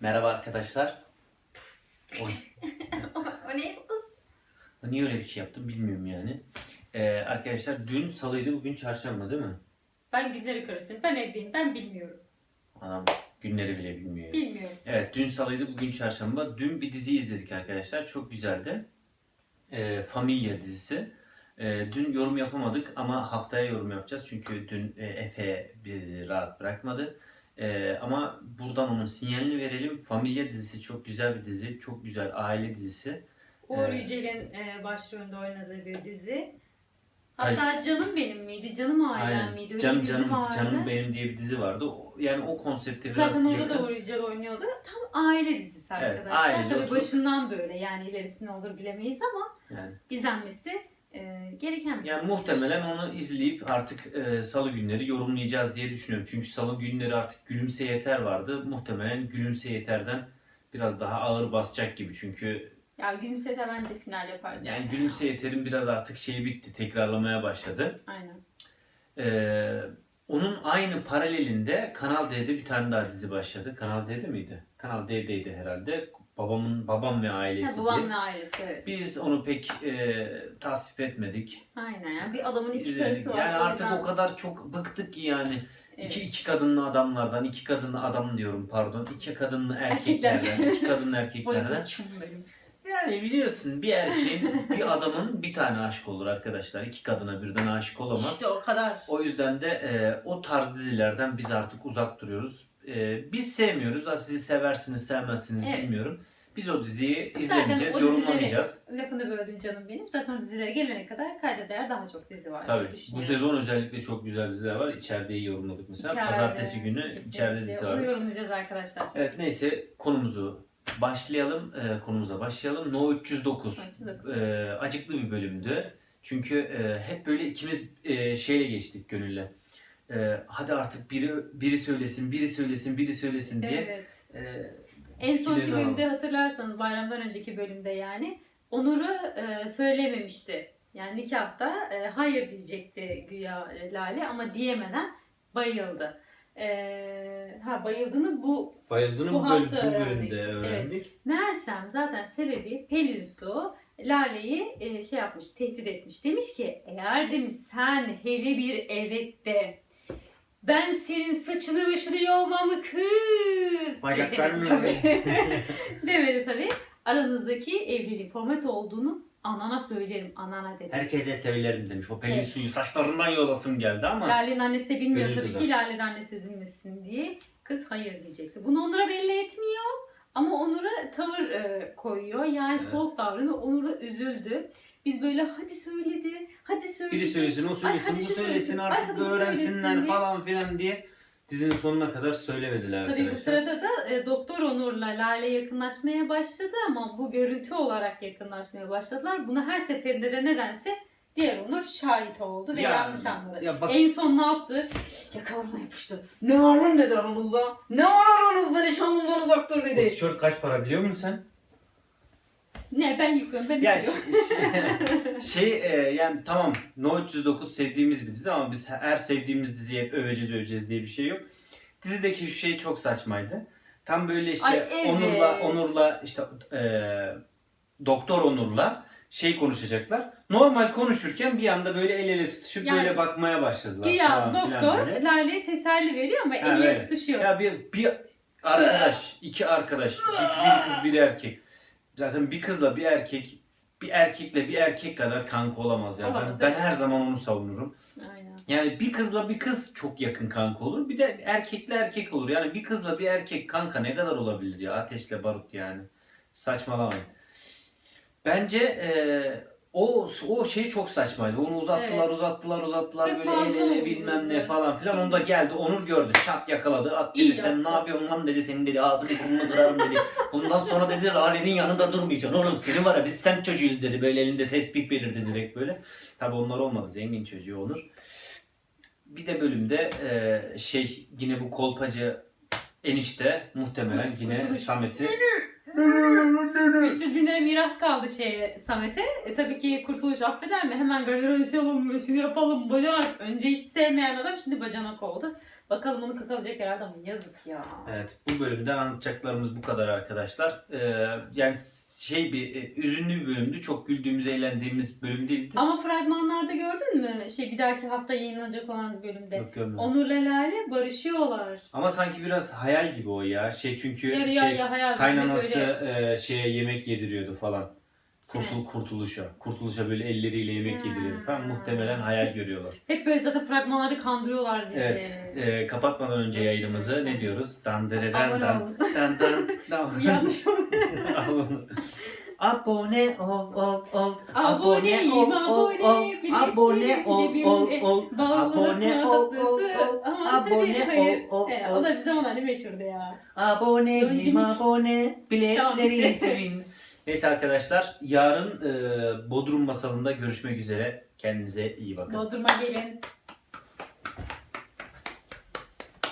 Merhaba arkadaşlar. O, o neydi kız? niye öyle bir şey yaptım bilmiyorum yani. Ee, arkadaşlar dün salıydı bugün çarşamba değil mi? Ben günleri karıştırdım. Ben evdeyim. Ben bilmiyorum. Adam günleri bile bilmiyor. Bilmiyorum. Evet dün salıydı bugün çarşamba. Dün bir dizi izledik arkadaşlar. Çok güzeldi. Ee, Familia dizisi. Ee, dün yorum yapamadık ama haftaya yorum yapacağız. Çünkü dün e, Efe bizi rahat bırakmadı. Ee, ama buradan onun sinyalini verelim. Familia dizisi çok güzel bir dizi. Çok güzel aile dizisi. Uğur Evet. Yücel'in e, başrolünde oynadığı bir dizi. Hatta Canım Benim miydi? Canım Ailem Aynen. miydi? Öyle Canım bir dizi canım vardı. canım benim diye bir dizi vardı. O- Yani o konsepte biraz Zaten orada yakın. da Uğur Yücel oynuyordu. Tam aile dizisi Evet, arkadaşlar. ailece Tabii oturup- başından böyle yani ilerisi ne olur bilemeyiz ama Yani, izlenmesi gereken bir yani muhtemelen onu izleyip artık e, salı günleri yorumlayacağız diye düşünüyorum. Çünkü salı günleri artık Gülümse Yeter vardı. Muhtemelen Gülümse Yeter'den biraz daha ağır basacak gibi. Çünkü Ya Gülümse de bence final yapar zaten. yani Gülümse Yeter'in biraz artık şeyi bitti. Tekrarlamaya başladı. Aynen. Ee, onun aynı paralelinde Kanal D'de bir tane daha dizi başladı. Kanal D'de miydi? Kanal D'deydi herhalde. Babamın babam ve Ha, ailesi diye. babam ve ailesi evet. Biz onu pek e, tasvip etmedik. Aynen yani bir adamın iki İzledik. karısı var. Yani artık yüzden- o kadar çok bıktık ki yani. Evet. İki, iki kadınlı adamlardan, iki kadınlı adam diyorum pardon. iki kadınlı Erkekler. erkeklerden, iki kadınlı Boy erkeklerden. benim. Yani biliyorsun bir erkeğin, bir adamın bir tane aşık olur arkadaşlar. İki kadına birden aşık olamaz. İşte o kadar. O yüzden de e, o tarz dizilerden biz artık uzak duruyoruz. E, biz sevmiyoruz. Ha, sizi seversiniz, sevmezsiniz Evet. bilmiyorum. Biz o diziyi Zaten izlemeyeceğiz, o dizileri- yorumlamayacağız. Lafını böldün canım benim. Zaten o dizilere gelene kadar kayda değer daha çok dizi var. Tabii. Bu sezon özellikle çok güzel diziler var. İçerideyi yorumladık mesela. İçeride, Pazartesi günü kesinlikle. içeride dizisi var. Onu yorumlayacağız arkadaşlar. Evet neyse konumuzu başlayalım. Ee, konumuza başlayalım. No 309. No 309. Ee, acıklı bir bölümdü. Çünkü e, hep böyle ikimiz e, şeyle geçtik gönülle. Ee, hadi artık biri biri söylesin, biri söylesin, biri söylesin diye. Evet. Ee, En sonki bölümde hatırlarsanız bayramdan önceki bölümde yani Onur'u e, söylememişti. Yani nikahta e, hayır diyecekti güya Lale ama diyemeden bayıldı. E, ha bayıldığını bu bayıldığını Bu bu, hafta bölüm, öğrendik. bölümde öğrendik. Meğersem zaten sebebi Pelin Su Lale'yi e, şey yapmış, tehdit etmiş. Demiş ki eğer demiş sen hele bir evet de ben senin saçını başını yolmam kız. Demedi mı? tabii. Demedi tabii. Aranızdaki evliliğin format olduğunu anana söylerim. Anana dedi. Herkese söylerim demiş. O pelin Evet. suyu saçlarından yolasım geldi ama. Lale'nin annesi de bilmiyor Gönül tabii güzel. ki Lale'nin annesi üzülmesin diye. Kız hayır diyecekti. Bunu Onur'a belli etmiyor. Ama Onur'a tavır e, koyuyor. Yani Evet. soğuk davranıyor. Onur da üzüldü. Biz böyle hadi söyledi, hadi söyledi. Biri söylesin, o söylesin, bu söylesin söylesin, artık bu öğrensinler diye. falan filan diye dizinin sonuna kadar söylemediler Tabii bu arkadaşlar. sırada da e, Doktor Onur'la Lale yakınlaşmaya başladı ama bu görüntü olarak yakınlaşmaya başladılar. Buna her seferinde de nedense diğer Onur şahit oldu ve Ya- yanlış anladı. Ya bak En son ne yaptı? Yakalarına yapıştı. Ne var lan dedi aramızda? Ne var aranızda nişanlımdan uzak dur bu dedi. tişört kaç para biliyor musun sen? Ne ben yıkıyorum ben Ya içiyorum. şey, şey e, yani tamam No 309 sevdiğimiz bir dizi ama biz her sevdiğimiz diziyi hep öveceğiz öveceğiz diye bir şey yok. Dizideki şu şey çok saçmaydı. Tam böyle işte Ay, evet. Onur'la Onur'la işte e, Doktor Onur'la şey konuşacaklar. Normal konuşurken bir anda böyle el ele tutuşup Yani- böyle bakmaya başladılar. Güya falan filan doktor böyle. Lale'ye teselli veriyor ama Ha, eliyle evet. tutuşuyor. Ya bir, bir arkadaş, iki arkadaş, bir, bir kız bir erkek. Zaten bir kızla bir erkek, bir erkekle bir erkek kadar kanka olamaz ya. Ben, Olamaz, ben evet. her zaman onu savunurum. Aynen. Yani bir kızla bir kız çok yakın kanka olur. Bir de erkekle erkek olur. Yani bir kızla bir erkek kanka ne kadar olabilir ya? Ateşle barut yani. Saçmalamayın. Bence eee, o o şey çok saçmaydı. Onu uzattılar, Evet. uzattılar, uzattılar Ve böyle fazla el ele bilmem ne falan filan. Onu da geldi. Onur gördü. Çat yakaladı. At dedi İyi sen yaptı. ne yapıyorsun lan dedi. Senin dedi ağzını burnunu kırarım dedi. Bundan sonra dedi Lale'nin yanında durmayacaksın. Oğlum seni var ya biz sen çocuğuyuz dedi. Böyle elinde tespih belirdi direkt böyle. Tabi onlar olmadı. Zengin çocuğu Onur. Bir de bölümde e, şey yine bu kolpacı enişte muhtemelen yine. Samet'i 300 bin lira miras kaldı şeye Samet'e. E, tabii ki kurtuluş affeder mi? Hemen galeri açalım, şunu yapalım, bacanak. Önce hiç sevmeyen adam şimdi bacanak oldu. Bakalım onu kakalayacak herhalde ama yazık ya. Evet bu bölümden anlatacaklarımız bu kadar arkadaşlar. Ee, yani şey bir e, üzünlü bir bölümdü. Çok güldüğümüz, eğlendiğimiz bölüm değildi. Ama fragmanlarda gördün mü? Şey bir dahaki hafta yayınlanacak olan bölümde. Yok, görmedim. Onur'la Lale barışıyorlar. Ama sanki biraz hayal gibi o ya. Şey çünkü Yarı şey, yarıya hayal kaynanası böyle. e, şeye yemek yediriyordu falan. Kurtul, kurtuluşa. Kurtuluşa böyle elleriyle yemek Ha. yediriyordu falan. Muhtemelen hayal görüyorlar. Hep böyle zaten fragmanlarda kandırıyorlar bizi. Evet. e, kapatmadan önce yayınımızı ne diyoruz? Dandırıdan Abone dan olun. dan dan dan. Yanlış oldu. Abone ol ol ol. Aboneyim, abone. Bileklerim Abone ol ol cebimde. ol. Bağlı Abone ol ol tatlısı. ol. Ama Abone tabii hayır. ol ol He, ol. O da bir zamanlar ne meşhurdu ya. Aboneyim Önceki- abone. Tamam, Bileklerin bitti. cebin. Neyse arkadaşlar yarın e, Bodrum masalında görüşmek üzere. Kendinize iyi bakın. Bodrum'a gelin.